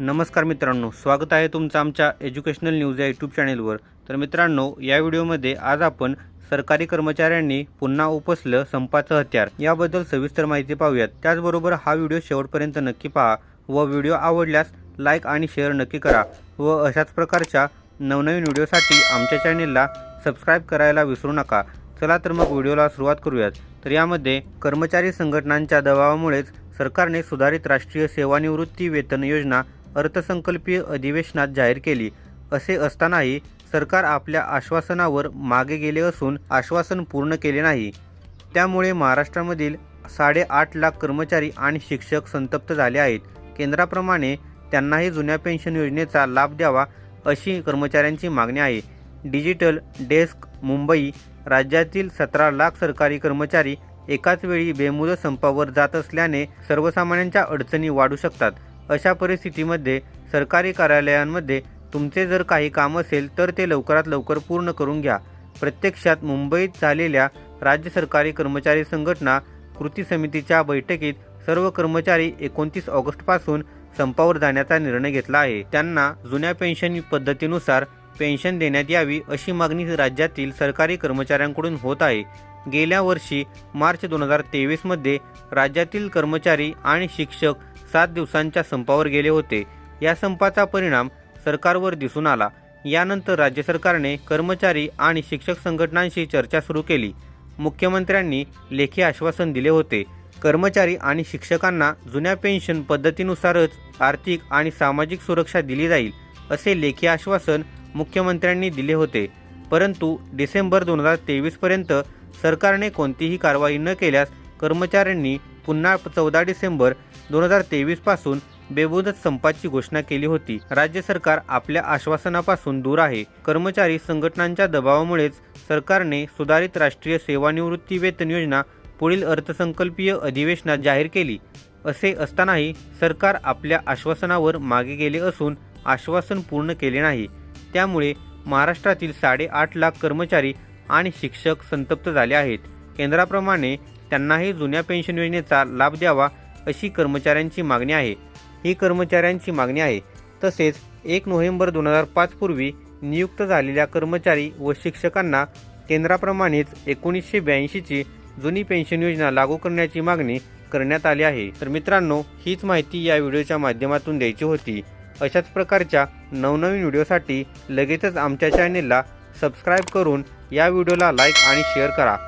नमस्कार मित्रांनो स्वागत आहे तुमचं आमच्या एज्युकेशनल न्यूज या यूट्यूब चॅनेलवर तर मित्रांनो या व्हिडिओमध्ये आज आपण सरकारी कर्मचाऱ्यांनी पुन्हा उपसलं संपाचं हत्यार. याबद्दल सविस्तर माहिती पाहूयात. त्याचबरोबर हा व्हिडिओ शेवटपर्यंत नक्की पहा व व्हिडिओ आवडल्यास लाईक आणि शेअर नक्की करा व अशाच प्रकारच्या नवनवीन व्हिडिओसाठी आमच्या चॅनेलला सबस्क्राईब करायला विसरू नका. चला तर मग व्हिडिओला सुरुवात करूयात. तर यामध्ये कर्मचारी संघटनांच्या दबावामुळेच सरकारने सुधारित राष्ट्रीय सेवानिवृत्ती वेतन योजना अर्थसंकल्पीय अधिवेशनात जाहीर केली. असे असतानाही सरकार आपल्या आश्वासनावर मागे गेले असून आश्वासन पूर्ण केले नाही. त्यामुळे महाराष्ट्रामधील साडेआठ लाख कर्मचारी आणि शिक्षक संतप्त झाले आहेत. केंद्राप्रमाणे त्यांनाही जुन्या पेन्शन योजनेचा लाभ द्यावा अशी कर्मचाऱ्यांची मागणी आहे. डिजिटल डेस्क मुंबई राज्यातील सतरा लाख सरकारी कर्मचारी एकाच वेळी बेमुदत संपावर जात असल्याने सर्वसामान्यांच्या अडचणी वाढू शकतात. अशा परिस्थितीमध्ये सरकारी कार्यालयांमध्ये तुमचे जर काही काम असेल तर ते लवकरात लवकर पूर्ण करून घ्या. प्रत्यक्षात मुंबईत झालेल्या राज्य सरकारी कर्मचारी संघटना कृती समितीच्या बैठकीत सर्व कर्मचारी एकोणतीस ऑगस्टपासून संपावर जाण्याचा निर्णय घेतला आहे. त्यांना जुन्या पेन्शन पद्धतीनुसार पेन्शन देण्यात यावी अशी मागणी राज्यातील सरकारी कर्मचाऱ्यांकडून होत आहे. गेल्या वर्षी मार्च दोन हजार तेवीसमध्ये राज्यातील कर्मचारी आणि शिक्षक सात दिवसांच्या संपावर गेले होते. या संपाचा परिणाम सरकारवर दिसून आला. यानंतर राज्य सरकारने कर्मचारी आणि शिक्षक संघटनांशी चर्चा सुरू केली. मुख्यमंत्र्यांनी लेखी आश्वासन दिले होते. कर्मचारी आणि शिक्षकांना जुन्या पेन्शन पद्धतीनुसारच आर्थिक आणि सामाजिक सुरक्षा दिली जाईल असे लेखी आश्वासन मुख्यमंत्र्यांनी दिले होते. परंतु डिसेंबर दोन हजार तेवीसपर्यंत सरकारने कोणतीही कारवाई न केल्यास कर्मचाऱ्यांनी पुन्हा चौदा डिसेंबर दोन हजार तेवीसपासून बेबुदत संपाची घोषणा केली होती. राज्य सरकार आपल्या आश्वासनापासून दूर आहे. कर्मचारी संघटनांच्या दबावामुळेच सरकारने सुधारित राष्ट्रीय सेवानिवृत्ती वेतन योजना पुढील अर्थसंकल्पीय अधिवेशनात जाहीर केली. असे असतानाही सरकार आपल्या आश्वासनावर मागे गेले असून आश्वासन पूर्ण केले नाही. त्यामुळे महाराष्ट्रातील साडेआठ लाख कर्मचारी आणि शिक्षक संतप्त झाले आहेत. केंद्राप्रमाणे त्यांनाही जुन्या पेन्शन योजनेचा लाभ द्यावा अशी कर्मचाऱ्यांची मागणी आहे. ही कर्मचाऱ्यांची मागणी आहे. तसेच एक नोव्हेंबर दोन हजार पाच पूर्वी नियुक्त झालेल्या कर्मचारी व शिक्षकांना केंद्राप्रमाणेच एकोणीसशे ब्याऐंशीची जुनी पेन्शन योजना लागू करण्याची मागणी करण्यात आली आहे. तर मित्रांनो हीच माहिती या व्हिडिओच्या माध्यमातून द्यायची होती. अशाच प्रकारच्या नवनवीन व्हिडिओसाठी लगेचच आमच्या चॅनेलला सबस्क्राईब करून या व्हिडिओला लाईक आणि शेअर करा.